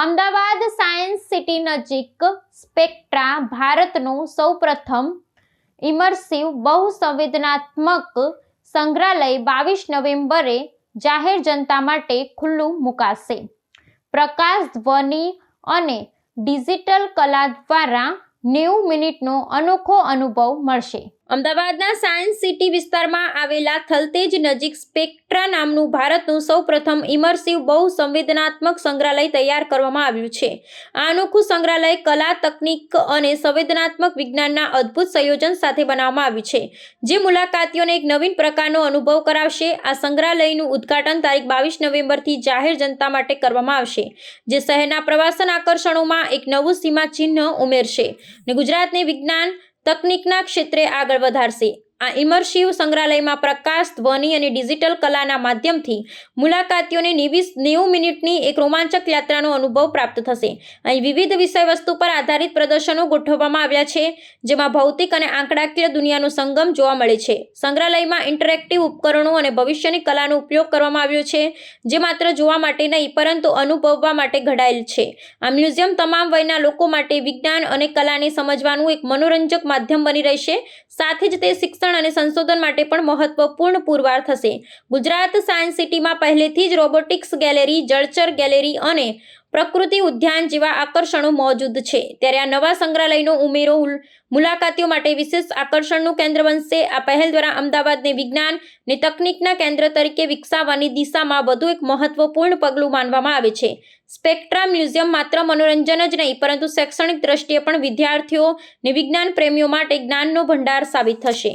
Ahmedabad science city નજીક સ્પેક્ટ્રા ભારતનું સૌપ્રથમ ઇમર્સિવ બહુસંવેદનાત્મક સંગ્રહાલય બાવીસ નવેમ્બરે જાહેર જનતા માટે ખુલ્લું મુકાશે. પ્રકાશ ધ્વનિ અને ડિજિટલ કલા દ્વારા નેવું મિનિટનો અનોખો અનુભવ મળશે. અમદાવાદના સાયન્સ સિટી વિસ્તારમાં આવેલા થલતેજ નજીક સ્પેક્ટ્રા નામનું ભારતનું સૌપ્રથમ ઇમર્સિવ બહુ સંવેદનાત્મક સંગ્રહાલય તૈયાર કરવામાં આવ્યું છે. આ અનોખું સંગ્રહાલય કલા, તકનીક અને સંવેદનાત્મક વિજ્ઞાનના અદ્ભુત સંયોજન સાથે બનાવવામાં આવ્યું છે, જે મુલાકાતીઓને એક નવીન પ્રકારનો અનુભવ કરાવશે. આ સંગ્રહાલયનું ઉદ્ઘાટન તારીખ બાવીસ નવેમ્બરથી જાહેર જનતા માટે કરવામાં આવશે, જે શહેરના પ્રવાસન આકર્ષણોમાં એક નવું સીમાચિહ્ન ઉમેરશે. ને ગુજરાતને વિજ્ઞાન તકનિકના ક્ષેત્રે આગળ વધારશે. આ ઇમર્સિવ સંગ્રહાલયમાં પ્રકાશ, ધ્વનિ અને ડિજિટલ કલાના માધ્યમથી મુલાકાતીઓને નેવીસ, નેવું મિનિટની એક રોમાંચક યાત્રાનો અનુભવ પ્રાપ્ત થશે. અહીં વિવિધ વિષય વસ્તુ પર આધારિત પ્રદર્શનો ગોઠવવામાં આવ્યા છે, જેમાં ભૌતિક અને આંકડાકીય દુનિયાનો સંગમ જોવા મળે છે. સંગ્રહાલયમાં ઇન્ટરેક્ટિવ ઉપકરણો અને ભવિષ્યની કલાનો ઉપયોગ કરવામાં આવ્યો છે, જે માત્ર જોવા માટે નહીં, પરંતુ અનુભવવા માટે ઘડાયેલ છે. આ મ્યુઝિયમ તમામ વયના લોકો માટે વિજ્ઞાન અને કલાને સમજવાનું એક મનોરંજક માધ્યમ બની રહેશે. સાથે જ તે શિક્ષણ અને સંશોધન માટે પણ મહત્વપૂર્ણ પુરવાર થશે. ગુજરાત સાયન્સ સિટીમાં પહેલેથી જ રોબોટિક્સ ગેલેરી, જળચર ગેલેરી અને પ્રકૃતિ ઉદ્યાન જેવા આકર્ષણો મોજૂદ છે. ત્યારે આ નવા સંગ્રહાલયનો ઉમેરો મુલાકાતીઓ માટે વિશેષ આકર્ષણનું કેન્દ્ર બનશે. આ પહેલ દ્વારા અમદાવાદને વિજ્ઞાન ને તકનિકના કેન્દ્ર તરીકે વિકસાવવાની દિશામાં વધુ એક મહત્વપૂર્ણ પગલું માનવામાં આવે છે. સ્પેક્ટ્રા મ્યુઝિયમ માત્ર મનોરંજન જ નહીં, પરંતુ શૈક્ષણિક દ્રષ્ટિએ પણ વિદ્યાર્થીઓ ને વિજ્ઞાન પ્રેમીઓ માટે જ્ઞાનનો ભંડાર સાબિત થશે.